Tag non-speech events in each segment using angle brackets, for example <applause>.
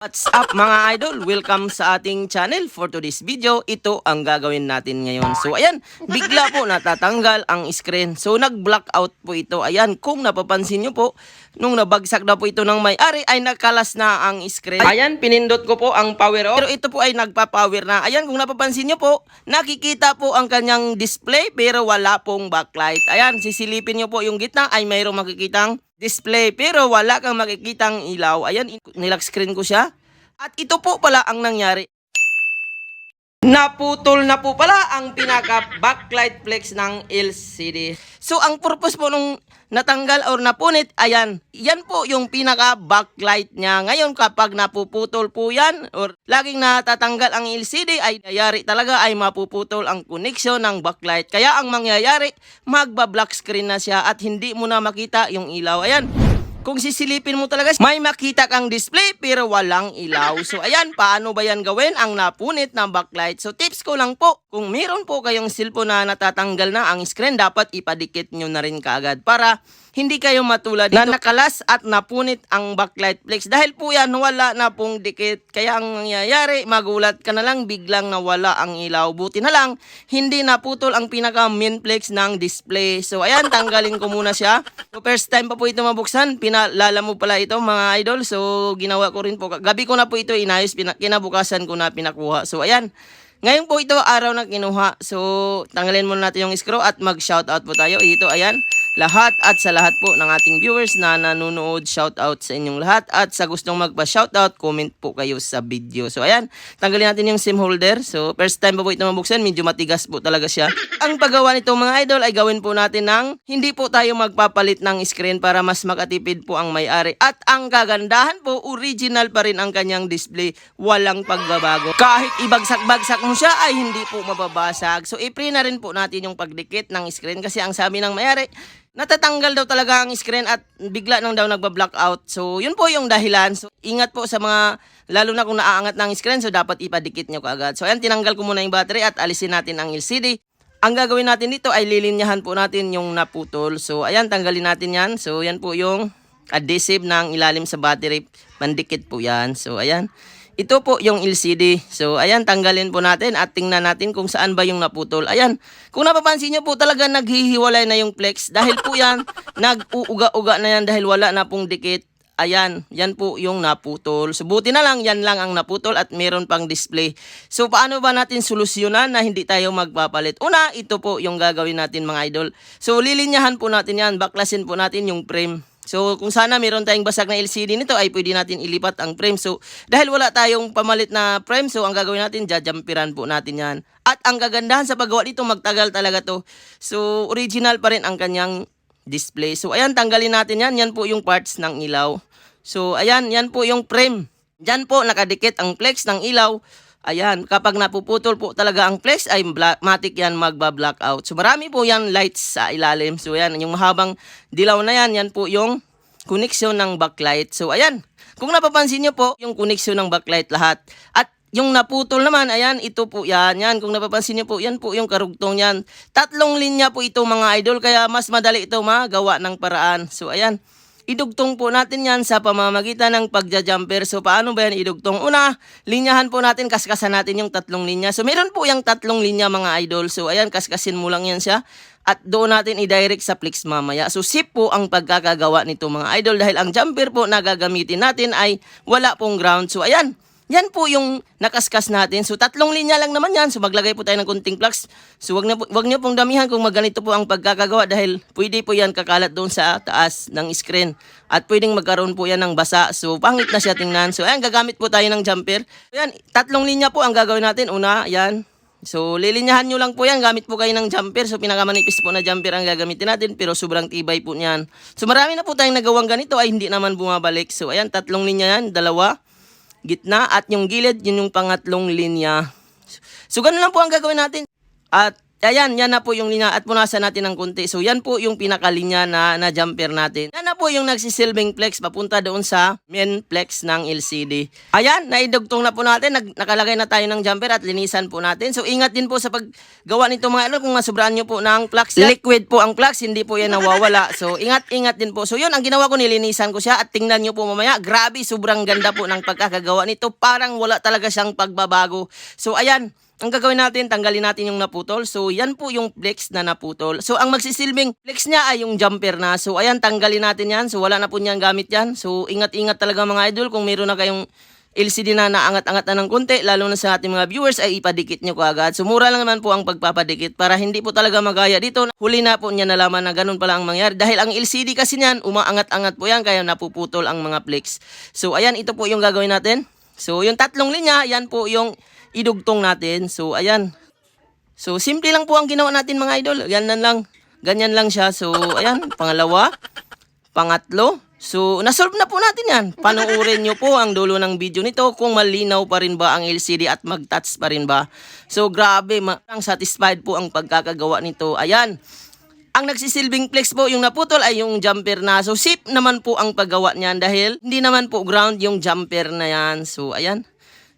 What's up mga idol? Welcome sa ating channel. For today's video, ito ang gagawin natin ngayon. So ayan, bigla po natatanggal ang screen. So nag-blackout po ito. Ayan, kung napapansin nyo po, nung nabagsak na po ito ng may-ari ay nakalas na ang screen. Ayan, pinindot ko po ang power off. Pero ito po ay nagpa-power na. Ayan, kung napapansin nyo po, nakikita po ang kanyang display pero wala pong backlight. Ayan, sisilipin nyo po yung gitna ay mayroong makikitang display pero wala kang makikitang ilaw. Ayan, nilag screen ko siya. At ito po pala ang nangyari. Naputol na po pala ang pinaka <laughs> backlight flex ng LCD. So ang purpose po nung natanggal or napunit, ayan, yan po yung pinaka backlight niya. Ngayon kapag napuputol po yan or laging natatanggal ang LCD ay nangyayari talaga ay mapuputol ang connection ng backlight. Kaya ang mangyayari, magba-black screen na siya at hindi mo na makita yung ilaw. Ayan, kung sisilipin mo talaga, may makita kang display pero walang ilaw. So ayan, paano ba yan gawin ang napunit ng backlight? So tips ko lang po, kung meron po kayong cellphone na natatanggal na ang screen, dapat ipadikit nyo na rin kaagad para hindi kayo matulad na nakalas at napunit ang backlight flex. Dahil po yan, wala na pong dikit. Kaya ang nangyayari, magulat ka na lang, biglang nawala ang ilaw. Buti na lang, hindi naputol ang pinaka main flex ng display. So ayan, tanggalin ko muna siya. So first time pa po ito mabuksan, pinalala mo pala ito mga idol. So ginawa ko rin po. Gabi ko na po ito inayos, kinabukasan ko na pinakuha. So ayan, ngayon po ito araw na kinuha. So tanggalin muna natin yung screw at mag-shoutout po tayo. Ito ayan lahat at sa lahat po ng ating viewers na nanonood, shoutout sa inyong lahat at sa gustong magpa-shoutout, comment po kayo sa video. So ayan, tanggalin natin yung SIM holder. So first time pa po ito mabuksan, medyo matigas po talaga siya. Ang paggawa nito mga idol ay gawin po natin ng hindi po tayo magpapalit ng screen para mas makatipid po ang may-ari. At ang kagandahan po, original pa rin ang kanyang display. Walang pagbabago. Kahit ibagsak-bagsak mo siya ay hindi po mababasag. So i-pre na rin po natin yung pagdikit ng screen kasi ang sabi ng may-ari, natatanggal daw talaga ang screen at bigla nang daw nagba-blackout. So, yun po yung dahilan. So, ingat po sa mga, lalo na kung naaangat ng screen, so dapat ipadikit nyo kaagad. So, ayan, tinanggal ko muna yung battery at alisin natin ang LCD. Ang gagawin natin dito ay lilinyahan po natin yung naputol. So, ayan, tanggalin natin yan. So, yan po yung adhesive ng ilalim sa battery. Pandikit po yan. So, ayan. Ito po yung LCD. So, ayan, tanggalin po natin at tingnan natin kung saan ba yung naputol. Ayan, kung napapansin nyo po talaga naghihiwalay na yung flex. Dahil po yan, <laughs> nag-uuga-uga na yan dahil wala na pong dikit. Ayan, yan po yung naputol. So, buti na lang, yan lang ang naputol at meron pang display. So, paano ba natin solusyonan na hindi tayo magpapalit? Una, ito po yung gagawin natin mga idol. So, lilinyahan po natin yan. Baklasin po natin yung frame. So, kung sana meron tayong basag na LCD nito, ay pwede natin ilipat ang frame. So, dahil wala tayong pamalit na frame, so ang gagawin natin, jajampiran po natin yan. At ang kagandahan sa paggawa dito, magtagal talaga to. So, original pa rin ang kanyang display. So, ayan, tanggalin natin yan. Yan po yung parts ng ilaw. So, ayan, yan po yung frame. Diyan po, nakadikit ang flex ng ilaw. Ayan, kapag napuputol po talaga ang flex, ay matic yan magba-blackout. So, marami po yan lights sa ilalim. So, ayan, yung mahabang dilaw na yan, yan po yung connection ng backlight. So, ayan, kung napapansin nyo po, yung connection ng backlight lahat. At yung naputol naman, ayan, ito po yan. Yan, kung napapansin nyo po, yan po yung karugtong yan. Tatlong linya po ito mga idol, kaya mas madali ito magawa ng paraan. So, ayan, idugtong po natin yan sa pamamagitan ng pagja-jumper. So, paano ba yan idugtong? Una, linyahan po natin, kaskasan natin yung tatlong linya. So, meron po yung tatlong linya mga idol. So, ayan, kaskasin mo lang yan siya. At doon natin i-direct sa Flix mamaya. So, sip po ang pagkakagawa nito mga idol dahil ang jumper po na gagamitin natin ay wala pong ground. So, ayan, yan po yung nakaskas natin. So, tatlong linya lang naman yan. So, maglagay po tayo ng kunting flux. So, wag, na wag niyo pong damihan kung maganito po ang pagkakagawa dahil pwede po yan kakalat doon sa taas ng screen. At pwedeng magkaroon po yan ng basa. So, pangit na siya tingnan. So, ayan, gagamit po tayo ng jumper. So, yan, tatlong linya po ang gagawin natin. Una, yan. So, lilinyahan nyo lang po yan. Gamit po kayo ng jumper. So, pinakamanipis po na jumper ang gagamitin natin. Pero sobrang tibay po niyan. So, marami na po tayong nagawang ganito ay hindi naman bumabalik. So, ayan, tatlong linya yan. Dalawa gitna at yung gilid, yun yung pangatlong linya. So, ganun lang po ang gagawin natin. At Ayan, yan na po yung linya at punasan natin ng konti. So yan po yung pinakalinya na, na jumper natin. Yan na po yung nagsisilbing flex papunta doon sa main flex ng LCD. Ayan, naidugtong na po natin. Nag, nakalagay na tayo ng jumper at linisan po natin. So ingat din po sa paggawa nito mga ano kung masobrahan nyo po ng flux. Liquid po ang flux, hindi po yan nawawala. So ingat-ingat din po. So yun, ang ginawa ko, nilinisan ko siya at tingnan nyo po mamaya. Grabe, sobrang ganda po ng pagkakagawa nito. Parang wala talaga siyang pagbabago. So ayan, ang gagawin natin, tanggalin natin yung naputol. So, yan po yung flex na naputol. So, ang magsisilbing flex niya ay yung jumper na. So, ayan, tanggalin natin yan. So, wala na po niyan gamit yan. So, ingat-ingat talaga mga idol kung meron na kayong LCD na naangat-angat na ng konti, lalo na sa ating mga viewers, ay ipadikit nyo ko agad. So, mura lang naman po ang pagpapadikit para hindi po talaga magaya dito. Huli na po niya nalaman na ganun pala ang mangyari. Dahil ang LCD kasi niyan, umaangat-angat po yan, kaya napuputol ang mga flex. So, ayan, ito po yung gagawin natin. So, yung tatlong linya, yan po yung idugtong natin. So, ayan. So, simple lang po ang ginawa natin mga idol. Ganyan lang. Ganyan lang siya. So, ayan. Pangalawa. Pangatlo. So, nasolve na po natin yan. Panuorin nyo po ang dulo ng video nito kung malinaw pa rin ba ang LCD at mag-touch pa rin ba. So, grabe. Ang satisfied po ang pagkakagawa nito. Ayan. Ang nagsisilbing flex po yung naputol ay yung jumper na. So, safe naman po ang paggawa niyan dahil hindi naman po ground yung jumper na yan. So, ayan.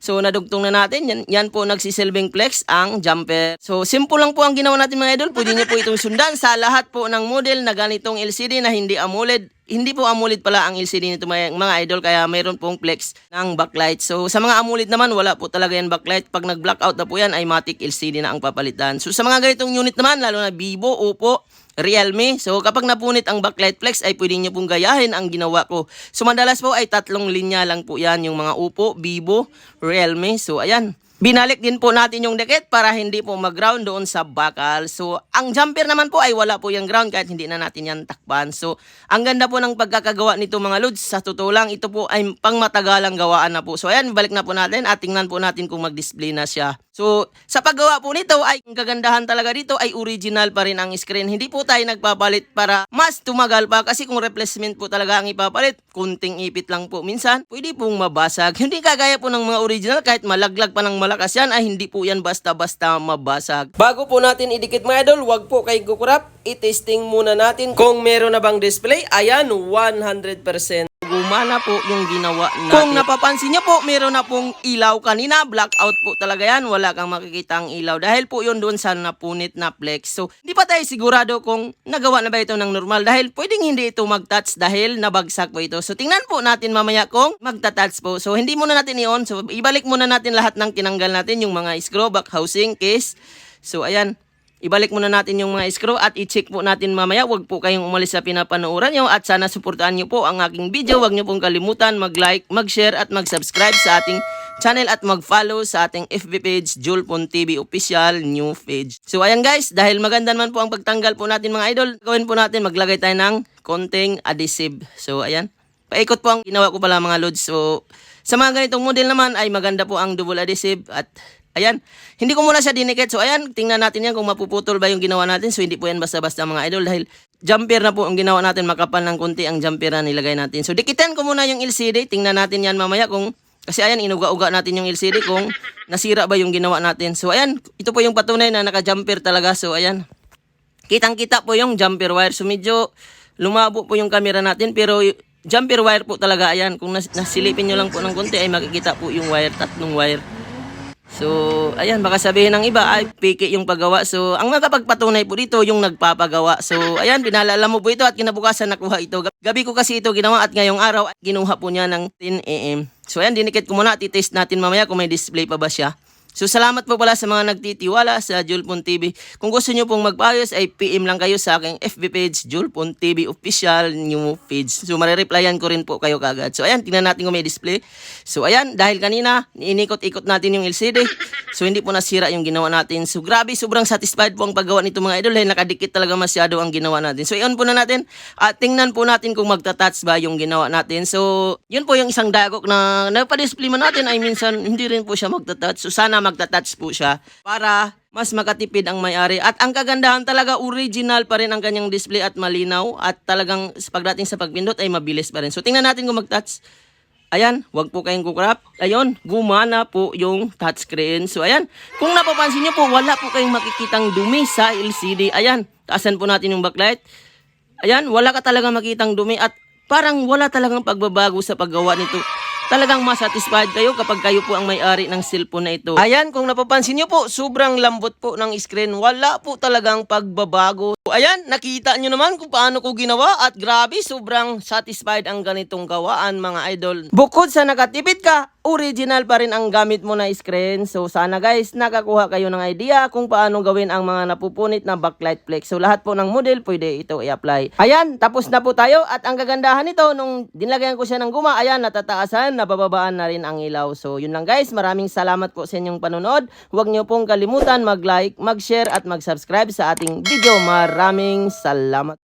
So, nadugtong na natin. Yan, yan po nagsisilbing flex ang jumper. So, simple lang po ang ginawa natin mga idol. Pwede niyo po itong sundan sa lahat po ng model na ganitong LCD na hindi AMOLED. Hindi po AMOLED pala ang LCD nito mga, mga idol kaya mayroon pong flex ng backlight. So, sa mga AMOLED naman, wala po talaga yan backlight. Pag nag-blackout na po yan, ay matic LCD na ang papalitan. So, sa mga ganitong unit naman, lalo na Vivo, Oppo, Realme. So kapag napunit ang backlight flex ay pwede nyo pong gayahin ang ginawa ko. So madalas po ay tatlong linya lang po yan yung mga Oppo, Vivo, Realme. So ayan. Binalik din po natin yung dikit para hindi po mag-ground doon sa bakal. So, ang jumper naman po ay wala po yung ground kahit hindi na natin yan takpan. So, ang ganda po ng pagkakagawa nito mga lods. Sa totoo lang, ito po ay pangmatagalang gawaan na po. So, ayan, balik na po natin at tingnan po natin kung mag-display na siya. So, sa paggawa po nito ay ang kagandahan talaga dito ay original pa rin ang screen. Hindi po tayo nagpapalit para mas tumagal pa kasi kung replacement po talaga ang ipapalit, kunting ipit lang po. Minsan, pwede pong mabasag. Hindi kagaya po ng mga original kahit malaglag pa ng malakas yan ay hindi po yan basta-basta mabasag. Bago po natin idikit mga idol, wag po kayo kukurap. I-testing muna natin kung meron na bang display. Ayan, 100% gumana po yung ginawa natin. Kung napapansin niyo po, meron na pong ilaw kanina. Blackout po talaga yan. Wala kang makikita ang ilaw. Dahil po yun doon sa napunit na flex. So, hindi pa tayo sigurado kung nagawa na ba ito ng normal. Dahil pwedeng hindi ito mag-touch dahil nabagsak po ito. So, tingnan po natin mamaya kung magta-touch po. So, hindi muna natin i-on. So, ibalik muna natin lahat ng tinanggal natin. Yung mga screw, back housing, case. So, ayan. Ibalik muna natin yung mga screw at i-check po natin mamaya. Huwag po kayong umalis sa pinapanooran nyo at sana suportahan nyo po ang aking video. Huwag nyo pong kalimutan mag-like, mag-share at mag-subscribe sa ating channel at mag-follow sa ating FB page, Julpon TV Official New Page. So ayan guys, dahil maganda naman po ang pagtanggal po natin mga idol, gawin po natin maglagay tayo ng konting adhesive. So ayan, paikot po ang ginawa ko pala mga lods. So sa mga ganitong model naman ay maganda po ang double adhesive at Ayan, hindi ko muna siya dinikit. So ayan, tingnan natin yan kung mapuputol ba yung ginawa natin. So hindi po yan basta-basta mga idol dahil jumper na po ang ginawa natin. Makapal ng konti ang jumper na nilagay natin. So dikitan ko muna yung LCD. Tingnan natin yan mamaya kung kasi ayan, inuga-uga natin yung LCD kung nasira ba yung ginawa natin. So ayan, ito po yung patunay na naka-jumper talaga. So ayan, kitang-kita po yung jumper wire. So medyo lumabo po yung camera natin pero jumper wire po talaga. Ayan, kung nas- nasilipin nyo lang po ng konti ay makikita po yung wire, tatlong wire. So, ayan, baka sabihin ng iba, ay, piki yung paggawa. So, ang makapagpatunay po dito, yung nagpapagawa. So, ayan, pinalala mo po ito at kinabukasan nakuha ito. Gabi ko kasi ito ginawa at ngayong araw, ginuha po niya ng 10 a.m. So, ayan, dinikit ko muna at i-test natin mamaya kung may display pa ba siya. So, salamat po pala sa mga nagtitiwala sa Julpon TV. Kung gusto nyo pong magpaayos, ay PM lang kayo sa aking FB page, Julpon TV Official New Page. So, marireplyan ko rin po kayo kagad. So, ayan, tingnan natin kung may display. So, ayan, dahil kanina, inikot-ikot natin yung LCD. So, hindi po nasira yung ginawa natin. So, grabe, sobrang satisfied po ang paggawa nito mga idol. Dahil nakadikit talaga masyado ang ginawa natin. So, i-on po na natin. At tingnan po natin kung magta-touch ba yung ginawa natin. So, yun po yung isang dagok na napadisplay man natin ay minsan hindi rin po siya magta-touch. So, sana magta-touch po siya para mas makatipid ang may-ari. At ang kagandahan talaga, original pa rin ang kanyang display at malinaw. At talagang pagdating sa pagpindot ay mabilis pa rin. So, tingnan natin kung mag-touch. Ayan, wag po kayong kukrap. Ayun, gumana po yung touchscreen. So ayan, kung napapansin nyo po, wala po kayong makikitang dumi sa LCD. Ayan, taasan po natin yung backlight. Ayan, wala ka talaga makitang dumi at parang wala talagang pagbabago sa paggawa nito. Talagang masatisfied kayo kapag kayo po ang may-ari ng cellphone na ito. Ayan, kung napapansin nyo po, sobrang lambot po ng screen. Wala po talagang pagbabago. Ayan, nakita nyo naman kung paano ko ginawa at grabe, sobrang satisfied ang ganitong gawaan mga idol. Bukod sa nakatipid ka, original pa rin ang gamit mo na screen. So sana guys, nakakuha kayo ng idea kung paano gawin ang mga napupunit na backlight flex. So lahat po ng model, pwede ito i-apply. Ayan, tapos na po tayo at ang kagandahan nito, nung dinlagyan ko siya ng guma, ayan, natataasan, nabababaan na rin ang ilaw. So yun lang guys, maraming salamat po sa inyong panonood. Huwag niyo pong kalimutan mag-like, mag-share at mag-subscribe sa ating video. Maraming salamat.